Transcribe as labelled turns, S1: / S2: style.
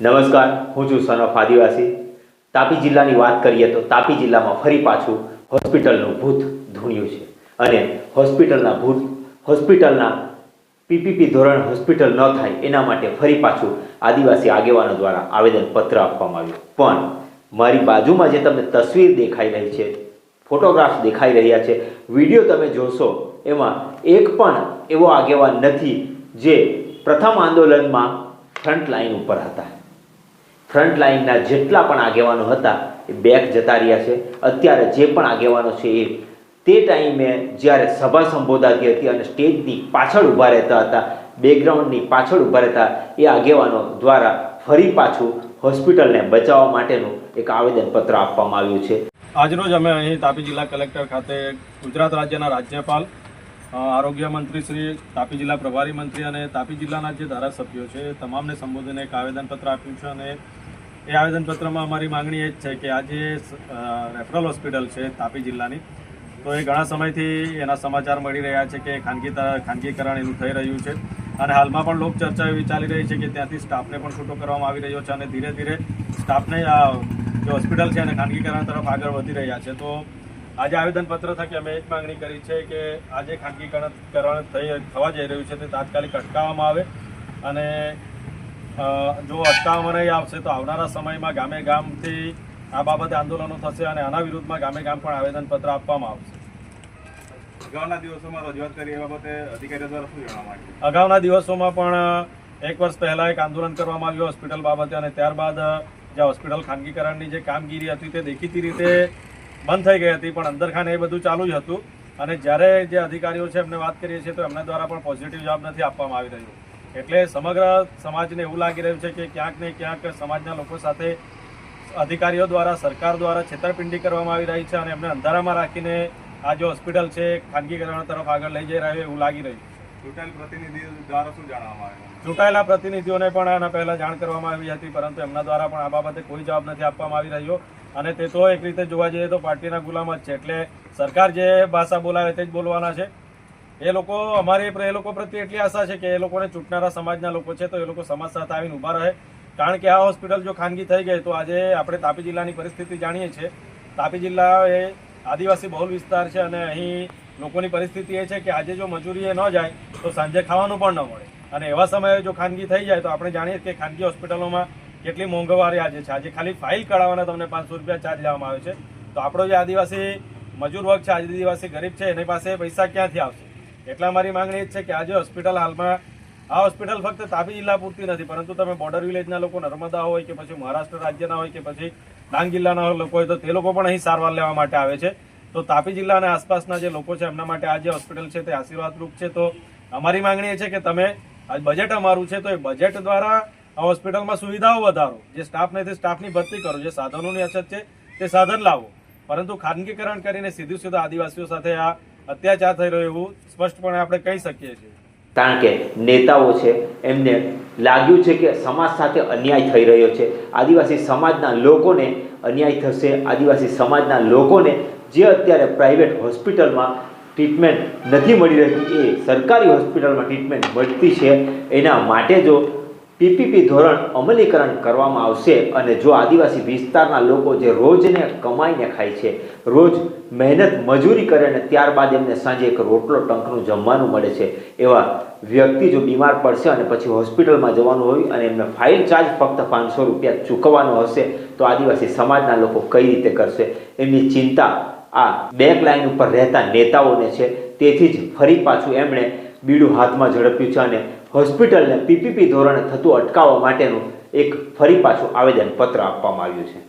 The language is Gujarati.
S1: નમસ્કાર, હું છું સન આદિવાસી. તાપી જિલ્લાની વાત કરીએ તો તાપી જિલ્લામાં ફરી પાછું હોસ્પિટલનું ભૂત ધૂણ્યું છે. અને હોસ્પિટલના ભૂત, હોસ્પિટલના પીપીપી ધોરણ હોસ્પિટલ ન થાય એના માટે ફરી પાછું આદિવાસી આગેવાનો દ્વારા આવેદનપત્ર આપવામાં આવ્યું. પણ મારી બાજુમાં જે તમને તસવીર દેખાઈ રહી છે, ફોટોગ્રાફ્સ દેખાઈ રહ્યા છે, વીડિયો તમે જોશો, એમાં એક પણ એવો આગેવાન નથી જે પ્રથમ આંદોલનમાં ફ્રન્ટ લાઈન ઉપર હતા. ફ્રન્ટ લાઈનના જેટલા પણ આગેવાનો હતા, એ બેક જતા રહ્યા છે. અત્યારે જે પણ આગેવાનો છે એ, તે ટાઈમે જ્યારે સભા સંબોધાતી હતી અને સ્ટેજની પાછળ ઊભા રહેતા હતા, બેકગ્રાઉન્ડની પાછળ ઊભા રહેતા, એ આગેવાનો દ્વારા ફરી પાછું હોસ્પિટલને બચાવવા માટેનું એક આવેદનપત્ર આપવામાં આવ્યું છે.
S2: આજરોજ અમે અહીં તાપી જિલ્લા કલેક્ટર ખાતે ગુજરાત રાજ્યના રાજ્યપાલ આરોગ્ય મંત્રી શ્રી, તાપી જિલ્લા પ્રભારી મંત્રી અને તાપી જિલ્લાના જે ધારાસભ્યો છે, તમામને સંબોધીને એક આવેદનપત્ર આપ્યું છે અને એ આવેદનપત્રમાં અમારી માંગણી એ જ છે કે આજે રેફરલ હોસ્પિટલ છે તાપી જિલ્લાની, તો એ ઘણા સમયથી એના સમાચાર મળી રહ્યા છે કે ખાનગી ખાનગીકરણ એનું થઈ રહ્યું છે અને હાલમાં પણ લોક ચર્ચા એવી ચાલી રહી છે કે ત્યાંથી સ્ટાફને પણ છૂટો કરવામાં આવી રહ્યો છે અને ધીરે ધીરે સ્ટાફને આ જે હોસ્પિટલ છે એને ખાનગીકરણ તરફ આગળ વધી રહ્યા છે. તો આજે આવેદનપત્ર થકી અમે એક માંગણી કરી છે કે આજે ખાનગીકરણ કરણ થઈ થવા જઈ રહ્યું છે તે તાત્કાલિક અટકાવવામાં આવે. અને જો અટકાવવામાં નહીં આવશે તો આવનારા સમયમાં ગામે ગામથી આ બાબતે આંદોલનો થશે અને આના વિરુદ્ધમાં ગામે ગામ પણ આવેદનપત્ર આપવામાં આવશે.
S3: અગાઉના દિવસોમાં રજૂઆત કરી એ બાબતે અધિકારીઓ દ્વારા શું જણાવવા માંગે
S2: અગાઉના દિવસોમાં પણ એક વર્ષ પહેલા એક આંદોલન કરવામાં આવ્યું હોસ્પિટલ બાબતે અને ત્યારબાદ જે હોસ્પિટલ ખાનગીકરણની જે કામગીરી હતી તે દેખીતી રીતે બંધ થઈ ગઈ હતી પણ અંદરખાને એ બધું ચાલુ જ હતું. અને જ્યારે જે અધિકારીઓ છે એમને વાત કરીએ છીએ તો એમના દ્વારા પણ પોઝિટિવ જવાબ નથી આપવામાં આવી રહ્યો. એટલે સમગ્ર સમાજને એવું લાગી રહ્યું છે કે ક્યાંક ને ક્યાંક સમાજના લોકો સાથે અધિકારીઓ દ્વારા સરકાર દ્વારા છેતરપિંડી કરવામાં આવી રહી છે અને એમને અંધારામાં રાખીને આ જે હોસ્પિટલ છે ખાનગીકરણ તરફ આગળ લઈ જઈ રહ્યું એવું લાગી રહ્યું
S3: ચૂંટાયેલ પ્રતિનિધિ દ્વારા શું જણાવવામાં આવ્યું
S2: ચૂંટાયેલા પ્રતિનિધિઓને પણ આના પહેલાં જાણ કરવામાં આવી હતી પરંતુ એમના દ્વારા પણ આ બાબતે કોઈ જવાબ નથી આપવામાં આવી રહ્યો. અને તે તો એક રીતે જોવા જઈએ તો પાર્ટીના ગુલામ જ છે. એટલે સરકાર જે ભાષા બોલાવે તે જ બોલવાના છે. એ લોકો, અમારી એ લોકો પ્રત્યે એટલી આશા છે કે એ લોકોને ચૂંટનારા સમાજના લોકો છે તો એ લોકો સમાજ સાથે આવીને ઊભા રહે. કારણ કે આ હોસ્પિટલ જો ખાનગી થઈ ગઈ તો આજે આપણે તાપી જિલ્લાની પરિસ્થિતિ જાણીએ છીએ. તાપી જિલ્લા એ આદિવાસી બહુલ વિસ્તાર છે અને અહીં લોકોની પરિસ્થિતિ એ છે કે આજે જો મજૂરીએ ન જાય તો સાંજે ખાવાનું પણ ન મળે. અને એવા સમયે જો ખાનગી થઈ જાય તો આપણે જાણીએ કે ખાનગી હોસ્પિટલોમાં કેટલી મોંઘવારી આજે છે? આજે ખાલી ફાઇલ કઢાવવાના તમને પાંચસો રૂપિયા ચાર્જ લેવામાં આવે છે. તો આપણો જે આદિવાસી મજૂર વર્ગ છે, આદિવાસી ગરીબ છે, એની પાસે પૈસા ક્યાંથી આવશે? એટલા મારી માંગણી એ છે કે આજે હોસ્પિટલ હાલમાં, આ હોસ્પિટલ ફક્ત તાપી જિલ્લા પૂરતી નથી, પરંતુ તમે બોર્ડર વિલેજના લોકો, નર્મદા હોય કે પછી મહારાષ્ટ્ર રાજ્યના હોય કે પછી ડાંગ જિલ્લાના લોકો હોય તો તે લોકો પણ અહીં સારવાર લેવા માટે આવે છે. તો તાપી જિલ્લા અને આસપાસના જે લોકો છે, એમના માટે આ જે હોસ્પિટલ છે તે આશીર્વાદરૂપ છે. તો અમારી માંગણી એ છે કે તમે બજેટ અમારું છે, તો એ બજેટ દ્વારા આ હોસ્પિટલમાં સુવિધાઓ વધારો. જે સ્ટાફ નથી સ્ટાફની ભરતી કરો, જે સાધનોની અછત છે, તે સાધન લાવો. પરંતુ ખાનગીકરણ કરીને સીધું સીધું આદિવાસીઓ સાથે આ અત્યાચાર થઈ રહ્યો એવું સ્પષ્ટપણે આપણે કહી શકીએ છીએ.
S1: કારણ કે નેતાઓ છે, એમને લાગ્યું છે કે સમાજ સાથે અન્યાય થઈ રહ્યો છે. આદિવાસી સમાજના લોકોને અન્યાય થશે. આદિવાસી સમાજના લોકોને જે અત્યારે પ્રાઇવેટ હોસ્પિટલમાં ટ્રીટમેન્ટ નથી મળી રહી એ સરકારી હોસ્પિટલમાં ટ્રીટમેન્ટ મળતી છે. એના માટે જો પીપીપી ધોરણ અમલીકરણ કરવામાં આવશે અને જો આદિવાસી વિસ્તારના લોકો જે રોજને કમાઈને ખાય છે, રોજ મહેનત મજૂરી કરે અને ત્યારબાદ એમને સાંજે એક રોટલો ટંકનું જમવાનું મળે છે, એવા વ્યક્તિ જો બીમાર પડશે અને પછી હોસ્પિટલમાં જવાનું હોય અને એમને ફાઇલ ચાર્જ ફક્ત પાંચસો રૂપિયા ચૂકવવાનો હશે, તો આદિવાસી સમાજના લોકો કઈ રીતે કરશે? એમની ચિંતા આ બેક લાઈન ઉપર રહેતા નેતાઓને છે. તેથી જ ફરી પાછું એમણે બીડું હાથમાં ઝડપ્યું છે અને હોસ્પિટલને પીપીપી ધોરણે થતું અટકાવવા માટેનું એક ફરી પાછું આવેદનપત્ર આપવામાં આવ્યું છે.